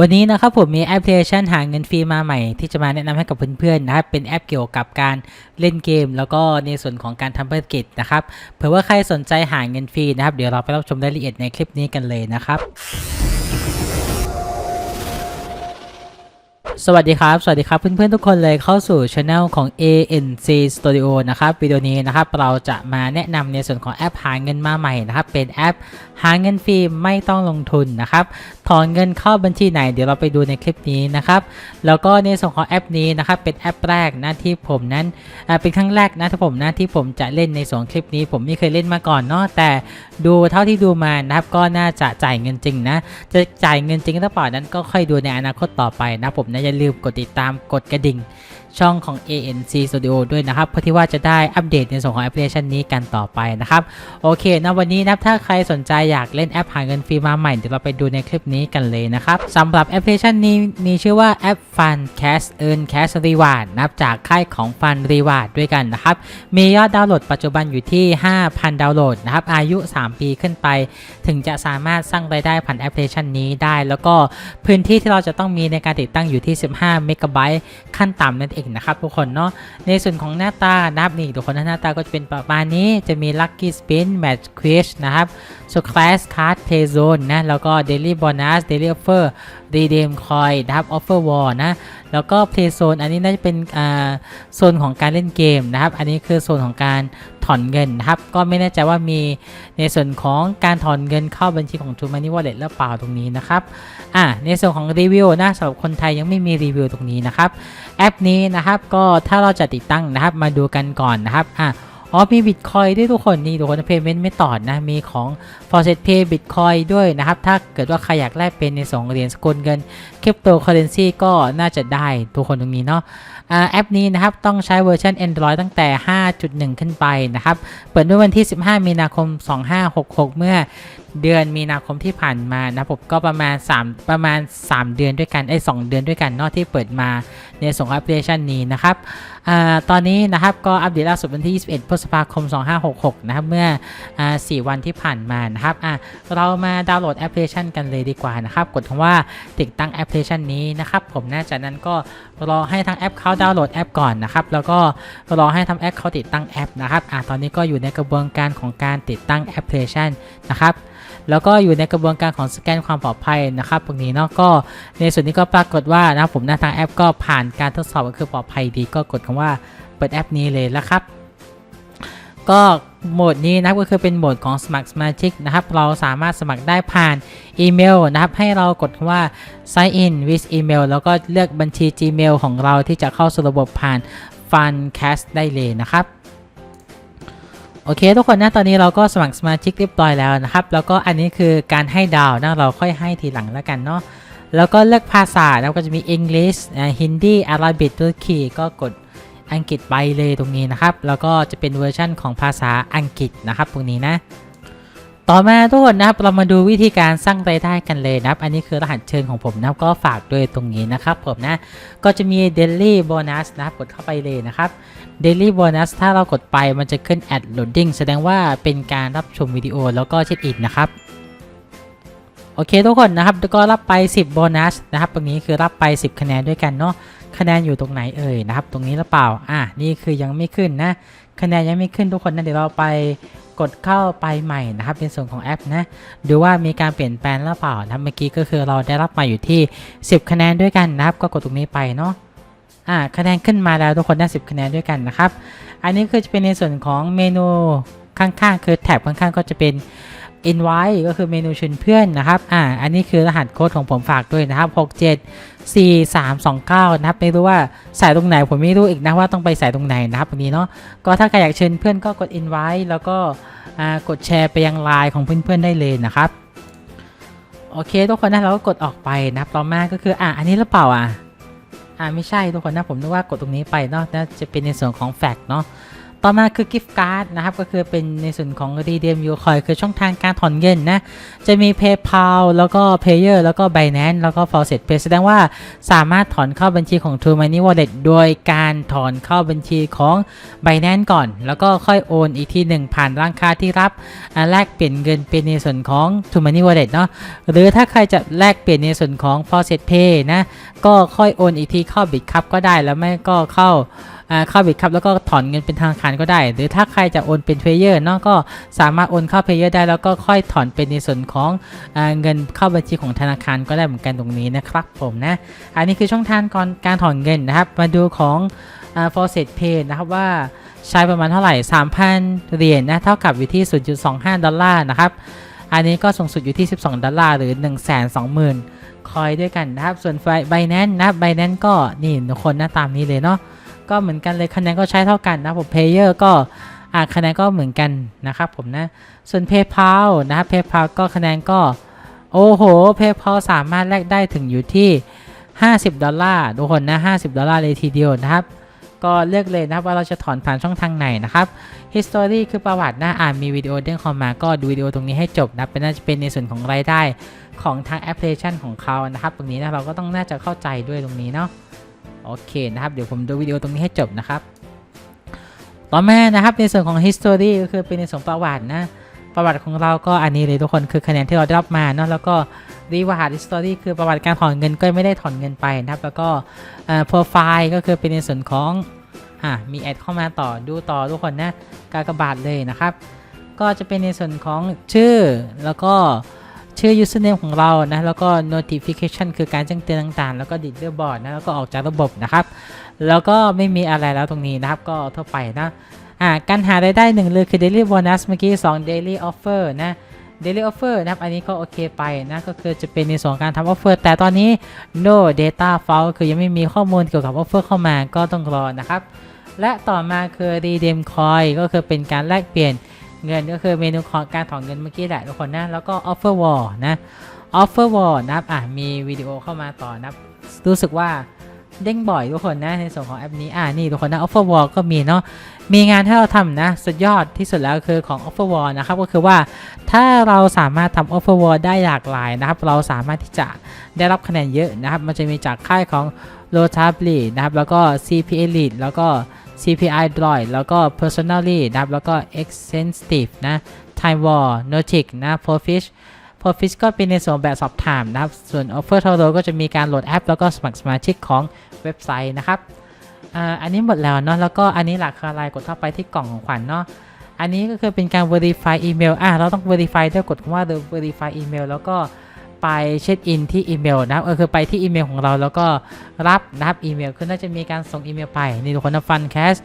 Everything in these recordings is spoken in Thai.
วันนี้นะครับผมมีแอปพลิเคชันหาเงินฟรีมาใหม่ ที่จะมาแนะนำให้กับเพื่อนๆนะครับเป็นแอปเกี่ยวกับการเล่นเกม แล้วก็ในส่วนของการทำธุรกิจนะครับเผื่อว่าใครสนใจหาเงินฟรีนะครับ เดี๋ยวเราไปรับชมรายละเอียดในคลิปนี้กันเลยนะครับสวัสดีครับ สวัสดีครับเพื่อนๆทุกคนเลยเข้าสู่ช anel ของ ANC Studio นะครับวิดีโอนี้นะครับเราจะมาแนะนำในส่วนของแอปหาเงินมาใหม่นะครับเป็นแอปหาเงินฟรีไม่ต้องลงทุนนะครับ ถอนเงินเข้าบัญชีไหน เดี๋ยวเราไปดูในคลิปนี้นะครับ แล้วก็ในส่วนของแอปนี้นะครับเป็นแอปแรกนะที่ผมนั้นเป็นครั้งแรกนะที่ผมนะที่ผมจะเล่นในส่วนคลิปนี้ ผมไม่เคยเล่นมาก่อนเนาะแต่ดูเท่าที่ดูมานะครับก็น่าจะจ่ายเงินจริงนะจะจ่ายเงินจริงหรือเปล่านั้นก็ค่อยดูในอนาคตต่อไปนะผมนะอย่าลืมกดติดตามกดกระดิ่ง ช่องของ ANC Studio ด้วยนะครับ เพื่อที่ว่าจะได้อัปเดตในส่วนของแอปพลิเคชันนี้กันต่อไปนะครับ โอเคนะวันนี้นับถ้าใครสนใจอยากเล่นแอปหาเงินฟรีมาใหม่ เดี๋ยวเราไปดูในคลิปนี้กันเลยนะครับสำหรับแอปพลิเคชันนี้มีชื่อว่าแอป Fun Cash Earn Cash Reward นะครับจากค่ายของ Fun Reward ด้วยกันนะครับ มียอดดาวน์โหลดปัจจุบันอยู่ที่ 5,000 ดาวน์โหลดนะครับอายุ 3 ปีขึ้นไป ถึงจะสามารถสร้างรายได้ผ่านแอปพลิเคชันนี้ได้ แล้วก็พื้นที่ที่เราจะต้องมีในการติดตั้งอยู่ที่ 15 เมกะไบต์ขั้นต่ำนั่นเองนะครับทุกคนเนาะในส่วนของหน้าตานะครับนี่ทุกคนหน้าตาก็จะเป็นประมาณนี้จะมี Lucky Spin Match Quiz นะครับ So Class Card Play Zone นะแล้วก็ Daily Bonus Daily Offer Redeem Coin นะครับ Offer Wall นะ แล้วก็ Play Zone อันนี้น่าจะเป็นอ่าโซนของการเล่นเกมนะครับ อันนี้คือโซนของการถอนเงินนะครับ ก็ไม่แน่ใจว่ามีในส่วนของการถอนเงินเข้าบัญชีของ True Money Wallet หรือเปล่าตรงนี้นะครับ อ่าในส่วนของรีวิวนะสำหรับคนไทยยังไม่มีรีวิวตรงนี้นะครับ แอปนี้นะครับก็ถ้าเราจะติดตั้งนะครับมาดูกันก่อนนะครับ อะ อ๋อมีบิตคอยด้วยทุกคนนี่ทุกคนเพย์เมนต์ไม่ต่อนะ มีของ f o r s e t Pay Bitcoin ด้วยนะครับ ถ้าเกิดว่าใครอยากแลกเป็นใน2เหรียญสกุลเงินคริปโตเคอเรนซีก็น่าจะได้ทุกคนตรงนี้เนาะอ่าแอปนี้นะครับ ต้องใช้เวอร์ชัน Android ตั้งแต่ 5.1 ขึ้นไปนะครับ เปิดด้วยวันที่ 15 มีนาคม 2566 เมื่อเดือนมีนาคมที่ผ่านมานะผมก็ประมาณ 3 ประมาณ 3 เดือนด้วยกันไอ้ย2เดือนด้วยกันเนอกที่เปิดมา ในส่งแอปพลิเคชันนี้นะครับอตอนนี้นะครับก็อัปเดตล่าสุดวันที่ 21 พฤษภาคม 2566 นะครับเมื่ออ่า4วันที่ผ่านมานะครับเรามาดาวน์โหลดแอปพลิเคชันกันเลยดีกว่านะครับกดคำว่าติดตั้งแอปพลิเคชันนี้นะครับผมนะจากนั้นก็รอให้ทางแอปเขาดาวน์โหลดแอปก่อนนะครับแล้วก็รอให้ทางแอปเขาติดตั้งแอปนะครับอตอนนี้ก็อยู่ในกระบวนการของการติดตั้งแอปพลิเคชันนะครับ แล้วก็อยู่ในกระบวนการของสแกนความปลอดภัยนะครับตรงนี้เนาะก็ในส่วนนี้ก็ปรากฏว่านะครับผมหน้าทางแอปก็ผ่านการทดสอบก็คือปลอดภัยดี ก็กดคำว่าเปิดแอปนี้เลยแล้วครับ ก็โหมดนี้นะก็คือเป็นโหมดของสมัครสมาชิกนะครับ เราสามารถสมัครได้ผ่านอีเมลนะครับ ให้เรากดคำว่า sign in with email แล้วก็เลือกบัญชี Gmail ของเราที่จะเข้าสู่ระบบผ่าน Funcast ได้เลยนะครับ โอเค ทุกคนนะตอนนี้เราก็สมัครสมาชิกเรียบร้อยแล้วนะครับ แล้วก็อันนี้คือการให้ดาวนะเราค่อยให้ทีหลังแล้วกันเนาะแล้วก็เลือกภาษาแล้วก็จะมี English อ่า Hindi Arabic Turkey ก็กดอังกฤษไปเลยตรงนี้นะครับ แล้วก็จะเป็นเวอร์ชั่นของภาษาอังกฤษนะครับตรงนี้นะ ต่อมาทุกคนนะครับเรามาดูวิธีการสร้างรายได้กันเลยนะครับ อันนี้คือรหัสเชิญของผมนะครับก็ฝากด้วยตรงนี้นะครับผมนะก็จะมี Daily Bonus นะครับกดเข้าไปเลยนะครับ Daily Bonus ถ้าเรากดไปมันจะขึ้น Ad Loading แสดงว่าเป็นการรับชมวิดีโอแล้วก็เช็คอินนะครับโอเคทุกคนนะครับก็รับไป 10 โบนัสนะครับ ตรงนี้คือรับไป 10 คะแนนด้วยกันเนาะคะแนนอยู่ตรงไหนเอ่ยนะครับ ตรงนี้หรือเปล่าอะนี่คือยังไม่ขึ้นนะ คะแนนยังไม่ขึ้นทุกคนนะเดี๋ยวเราไป กดเข้าไปใหม่นะครับในส่วนของแอปนะดูว่ามีการเปลี่ยนแปลงหรือเปล่านะเมื่อกี้ก็คือเราได้รับมาอยู่ที่ 10 คะแนนด้วยกันนะครับ ก็กดตรงนี้ไปเนาะอ่าคะแนนขึ้นมาแล้วทุกคนได้ 10 คะแนนด้วยกันนะครับ อันนี้คือจะเป็นในส่วนของเมนูข้างๆ คือแถบข้างๆ ก็จะเป็น invite ก็คือเมนูเชิญเพื่อนนะครับอ่าอันนี้คือรหัสโค้ดของผมฝากด้วยนะครับ67 4 3 2 9นะครับไม่รู้ว่าใส่ตรงไหนผมไม่รู้อีกนะว่าต้องไปใส่ตรงไหนนะครับตรงนี้เนาะก็ถ้าใครอยากเชิญเพื่อนก็กด invite แล้วก็อ่ากดแชร์ไปยังไลน์ของเพื่อนๆได้เลยนะครับโอเคทุกคนนะเราก็กดออกไปนะครับต่อมาก็คืออ่าอันนี้หรือเปล่าอะอ่าไม่ใช่ทุกคนนะผมนึกว่ากดตรงนี้ไปเนาะน่าจะเป็นในส่วนของแฟกเนาะ ต่อมาคือ gift card นะครับก็คือเป็นในส่วนของ redeem u coin คือช่องทางการถอนเงินนะ จะมี PayPal แล้วก็ Payer แล้วก็ Binance แล้วก็ Faucet Pay แสดงว่าสามารถถอนเข้าบัญชีของ True Money Wallet โดยการถอนเข้าบัญชีของ Binance ก่อน แล้วก็ค่อยโอนอีกทีหนึ่งผ่านร้านค้าที่รับแลกเปลี่ยนเงินเป็นในส่วนของ True Money Wallet เนาะหรือถ้าใครจะแลกเปลี่ยนในส่วนของ Faucet Pay นะก็ค่อยโอนอีกทีเข้า Bitcup ก็ได้แล้วไม่ก็เข้า เข้าบิตครับแล้วก็ถอนเงินเป็นธนาคารก็ได้ หรือถ้าใครจะโอนเป็นเพลเยอร์เนาะก็สามารถโอนเข้าเพลเยอร์ได้แล้วก็ค่อยถอนเป็นในส่วนของอเงินเข้าบัญชีของธนาคารก็ได้เหมือนกันตรงนี้นะครับผมนะอันนี้คือช่องทางก่อนการถอนเงินนะครับมาดูของอ่า Faucet Pay นะครับว่าใช้ประมาณเท่าไหร่ 3,000 เหรียญนะเท่ากับอยู่ที่ 0.25 ดอลลาร์นะครับอันนี้ก็สูงสุดอยู่ที่ 12 ดอลลาร์หรือ 120,000 คอยด้วยกันนะครับ ส่วนไฟไบแนนนะไบแนนก็นี่ทุกคนหน้าตามนี้เลยเนาะ ก็เหมือนกันเลยคะแนนก็ใช้เท่ากันนะผมเพลเยอร์ก็อ่าคะแนนก็เหมือนกันนะครับผมนะ ส่วน PayPal นะครับ PayPal ก็คะแนนก็ โอ้โห PayPal สามารถแลกได้ถึงอยู่ที่ 50 ดอลลาร์ทุกคนนะ 50 ดอลลาร์เลยทีเดียวนะครับ ก็เลือกเลยนะครับว่าเราจะถอนผ่านช่องทางไหนนะครับ History คือประวัตินะอ่านมีวิดีโอเด้งเข้ามาก็ดูวิดีโอตรงนี้ให้จบนะเป็นน่าจะเป็นในส่วนของรายได้ของทางแอปพลิเคชันของเขานะครับ ตรงนี้นะเราก็ต้องน่าจะเข้าใจด้วยตรงนี้เนาะ โอเคนะครับ เดี๋ยวผมดูวิดีโอตรงนี้ให้จบนะครับ ต่อมานะครับในส่วนของ history ก็คือเป็นในส่วนประวัตินะประวัติของเราก็อันนี้เลยทุกคนคือคะแนนที่เราได้รับมาเนาะแล้วก็ reward history คือประวัติการถอนเงินก็ไม่ได้ถอนเงินไปนะครับ แล้วก็ profile ก็คือเป็นในส่วนของอะมีแอดเข้ามาต่อดูต่อทุกคนนะกากบาทเลยนะครับ ก็จะเป็นในส่วนของชื่อแล้วก็ ชื่อ username ของเรานะแล้วก็ notification คือการแจ้งเตือนต่างๆ แล้วก็ delete board นะแล้วก็ออกจากระบบนะครับ แล้วก็ไม่มีอะไรแล้วตรงนี้นะครับ ก็ทั่วไปนะอ่าการหารายได้หนึ่งเลยคือ daily bonus เมื่อกี้ 2 daily offer นะ daily offer นะครับ อันนี้ก็โอเคไปนะก็คือจะเป็นในส่วนการทำ offer แต่ตอนนี้ no data file คือยังไม่มีข้อมูลเกี่ยวกับ offer เข้ามาก็ต้องรอนะครับ และต่อมาคือ redeem coin ก็คือเป็นการแลกเปลี่ยน เงินก็คือเมนูของการถอนเงินเมื่อกี้แหละทุกคนนะ แล้วก็ offer wall นะ offer wall นะครับอะมีวิดีโอเข้ามาต่อนะครับรู้สึกว่าเด้งบ่อยทุกคนนะในส่วนของแอปนี้อ่านี่ทุกคนนะ offer wall ก็มีเนาะมีงานให้เราทำนะสุดยอดที่สุดแล้วคือของ offer wall นะครับก็คือว่าถ้าเราสามารถทำ offer wall ได้หลากหลายนะครับ เราสามารถที่จะได้รับคะแนนเยอะนะครับ มันจะมีจากค่ายของ l o t a b l y นะครับแล้วก็ CP Elite แล้วก็ CPI Droid แล้วก็ Personally นะครับแล้วก็ Extensive นะ Time War Notic นะ Profish Profish ก็เป็นในส่วนแบบสอบถามนะครับ ส่วน Offer t o t a l ก็จะมีการโหลดแอป แล้วก็สมัครสมาชิกของเว็บไซต์นะครับอ,อันนี้หมดแล้วเนาะแล้วก็อันนี้หลักคืออะไรกดเข้าไปที่กล่องของขวัญเนาะอันนี้ก็คือเป็นการ verify email อะเราต้อง verify ด้วยกดคำว่า verify email แล้วก็ ไปเช็คอินที่อีเมลนะครับเออคือไปที่อีเมลของเราแล้วก็รับนะครับอีเมลคือน่าจะมีการส่งอีเมลไปนี่ทุกคนนะ fun cash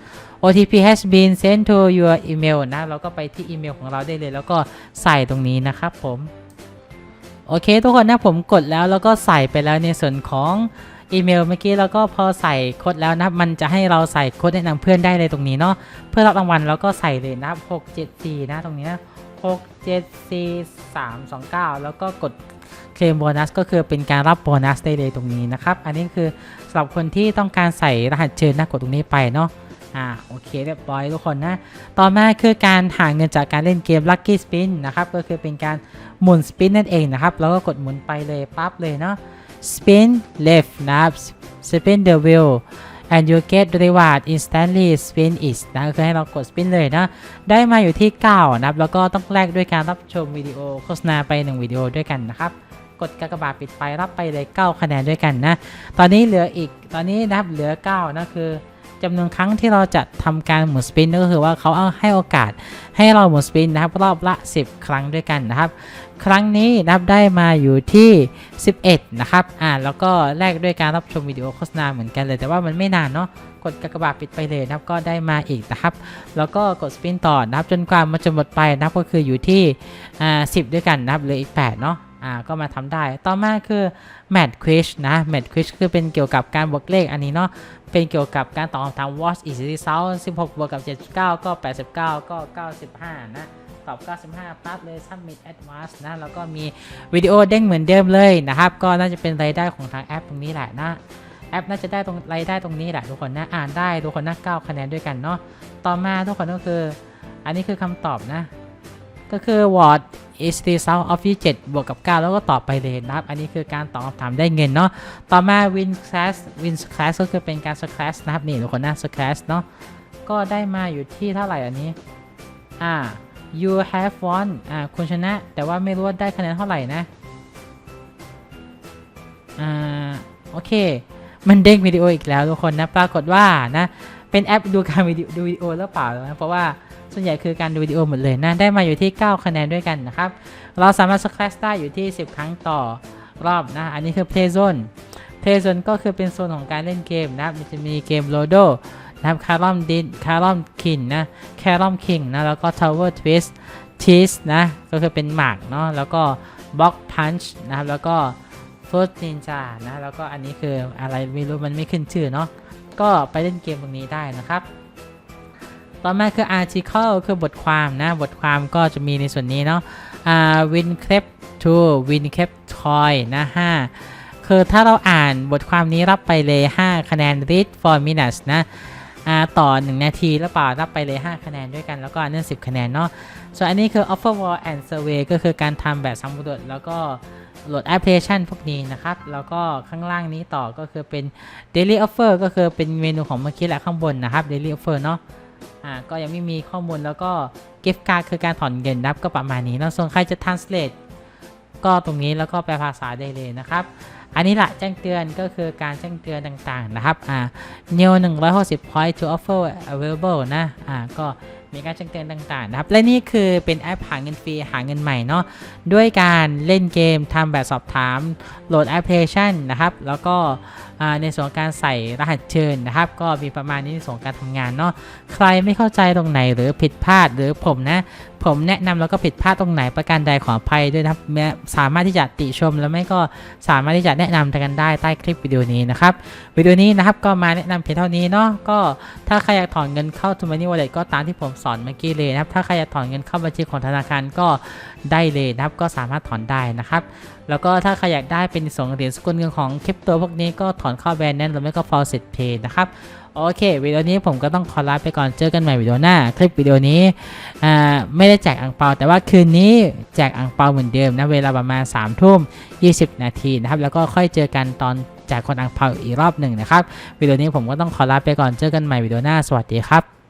OTP has been sent to your email นะเราก็ไปที่อีเมลของเราได้เลย แล้วก็ใส่ตรงนี้นะครับผมโอเค ทุกคนนะผมกดแล้วแล้วก็ใส่ไปแล้วในส่วนของอีเมลเมื่อกี้แล้วก็พอใส่โค้ดแล้วนะมันจะให้เราใส่โค้ดแนะนำเพื่อนได้เลยตรงนี้เนาะเพื่อรับรางวัลแล้วก็ใส่เลยนะครับ6 7 4นะตรงนี้นะ6 7 4 3 2 9 แล้วก็กด เคลมโบนัสก็คือเป็นการรับโบนัสได้เลยตรงนี้นะครับ อันนี้คือสำหรับคนที่ต้องการใส่รหัสเชิญนะกดตรงนี้ไปเนาะอ่าโอเคเรียบร้อยทุกคนนะ ต่อมาคือการหาเงินจากการเล่นเกม Lucky Spin นะครับ ก็คือเป็นการหมุนสปินนั่นเองนะครับ แล้วก็กดหมุนไปเลยปั๊บเลยเนาะ spin left นะครับ spin the wheel and you get reward instantly spin is นะก็คือให้เรากด spin เลยนะ ได้มาอยู่ที่ 9 นะครับ แล้วก็ต้องแลกด้วยการรับชมวิดีโอโฆษณาไป 1 วิดีโอด้วยกันนะครับ กดกากบาทปิดไปรับไปเลย 9 คะแนนด้วยกันนะ ตอนนี้เหลืออีกตอนนี้นะครับเหลือ 9นะคือจำนวนครั้งที่เราจะทำการหมุนสปินก็คือว่าเขาเอาให้โอกาสให้เราหมุนสปินนะครับรอบละ 10 ครั้งด้วยกันนะครับ ครั้งนี้นับได้มาอยู่ที่ 11 นะครับอ่าแล้วก็แลกด้วยการรับชมวิดีโอโฆษณาเหมือนกันเลย แต่ว่ามันไม่นานเนาะกดกากบาทปิดไปเลยนะครับก็ได้มาอีกนะครับ แล้วก็กดสปินต่อนะครับจนกว่ามันจะหมดไปนะครับก็คืออยู่ที่อ่า10 ด้วยกันนะครับเหลืออีก 8 เนาะ อ่าก็มาทำได้ ต่อมาคือ Mad Quiz นะ Mad Quiz คือเป็นเกี่ยวกับการบวกเลขอันนี้เนาะเป็นเกี่ยวกับการตอบคำถาม What is the result 16บวกกับ 79 ก็ 89 ก็ 95 นะตอบ 95 ปั๊บเลย Submit Advance นะ แล้วก็มีวิดีโอเด้งเหมือนเดิมเลยนะครับ ก็น่าจะเป็นรายได้ของทางแอปตรงนี้แหละนะ แอปน่าจะได้ตรงรายได้ตรงนี้แหละทุกคนนะ อ่านได้ทุกคนนะ9คะแนนด้วยกันเนาะ ต่อมาทุกคนก็คือ อันนี้คือคำตอบนะ ก็คือ what is the result of 7บวกกับ 9 แล้วก็ตอบไปเลยนะครับ อันนี้คือการตอบคำถามได้เงินเนาะ ต่อมา win class win class ก็คือเป็นการ class นะครับนี่ทุกคนนะ class เนาะ ก็ได้มาอยู่ที่เท่าไหร่อันนี้ อ่า you have won อ่าคุณชนะ แต่ว่าไม่รู้ว่าได้คะแนนเท่าไหร่นะ อ่า โอเค มันเด้งวิดีโออีกแล้วทุกคนนะ ปรากฏว่านะ เป็นแอปดูการวิดีโอดูวิดีโอหรือเปล่านะเพราะว่าส่วนใหญ่คือการดูวิดีโอหมดเลยนะได้มาอยู่ที่ 9 คะแนนด้วยกันนะครับ เราสามารถสแครชได้อยู่ที่ 10 ครั้งต่อรอบนะ อันนี้คือ Play Zone Play Zone ก็คือเป็นโซนของการเล่นเกมนะครับมันจะมีเกมโ o โดนะครับคาร์ลอมดินคาร์ลอมคินนะแคร์ลอมคิงนะ แล้วก็ Tower Twist Tease นะ ก็คือเป็นหมากเนาะแล้วก็ Block Punch นะครับ แล้วก็ First Ninja นะ แล้วก็อันนี้คืออะไรไม่รู้มันไม่ขึ้นชื่อเนาะ ก็ไปเล่นเกมตรงนี้ได้นะครับ ต่อมาคือ article คือบทความนะ บทความก็จะมีในส่วนนี้เนาะอ่า win clip to win clip toy นะ5คือถ้าเราอ่านบทความนี้รับไปเลย 5 คะแนน read for minutes นะ อ่าต่อ 1 นาทีแล้วเปล่ารับไปเลย 5 คะแนนด้วยกันแล้วก็อันนี้10คะแนนเนาะส่วนอันนี้คือ offer wall and survey ก็คือการทำแบบสำรวจแล้วก็โหลดแอปพลิเคชันพวกนี้นะครับ แล้วก็ข้างล่างนี้ต่อก็คือเป็น daily offer ก็คือเป็นเมนูของเมื่อกี้แหละข้างบนนะครับ daily offer เนาะอ่าก็ยังไม่มีข้อมูลแล้วก็ gift card คือการถอนเงินนับก็ประมาณนี้เนาะส่วนใครจะ translate ก็ตรงนี้แล้วก็แปลภาษาได้เลยนะครับ อันนี้ละแจ้งเตือนก็คือการแจ้งเตือนต่างๆนะครับอ่า new 160 point to offer available นะอ่าก็มีการแจ้งเตือนต่างๆนะครับ และนี่คือเป็นแอปหาเงินฟรีหาเงินใหม่เนาะด้วยการเล่นเกมทำแบบสอบถามโหลดแอปพลิเคชันนะครับ แล้วก็ในส่วนการใส่รหัสเชิญนะครับ ก็มีประมาณนี้ในส่วนการทำงานเนาะใครไม่เข้าใจตรงไหนหรือผิดพลาดหรือผมนะ ผมแนะนำแล้วก็ผิดพลาดตรงไหนประการใดขออภัยด้วยนะครับสามารถที่จะติชมแล้วไม่ก็สามารถที่จะแนะนำกันได้ใต้คลิปวิดีโอนี้นะครับวิดีโอนี้นะครับก็มาแนะนำเพียงเท่านี้เนาะก็ถ้าใครอยากถอนเงินเข้า t ู Money Wallet ก็ตามที่ผมสอนเมื่อกี้เลยนะครับถ้าใครอยากถอนเงินเข้าบัญชีของธนาคารก็ได้เลยนะครับก็สามารถถอนได้นะครับแล้วก็ถ้าใครอยากได้เป็นส่งเหรียญสกุลเงินของคริปโตพวกนี้ก็ถอนเข้าแบรนด์นั้นหรือไม่ก็ Faucet Pay นะครับโอเควิดีโอนี้ผมก็ต้องขอลาไปก่อนเจอกันใหม่วิดีโอหน้า คลิปวิดีโอนี้ไม่ได้แจกอ่างเปา แต่ว่าคืนนี้แจกอ่างเปาเหมือนเดิมนะเวลาประมาณ3ามทุ่ม20 นาทีนะครับแล้วก็ค่อยเจอกันตอนแจกคนอ่างเปาอีกรอบหนึ่งนะครับวิดีโอนี้ผมก็ต้องขอลาไปก่อนเจอกันใหม่วิดีโอหน้าสวัสดีครับ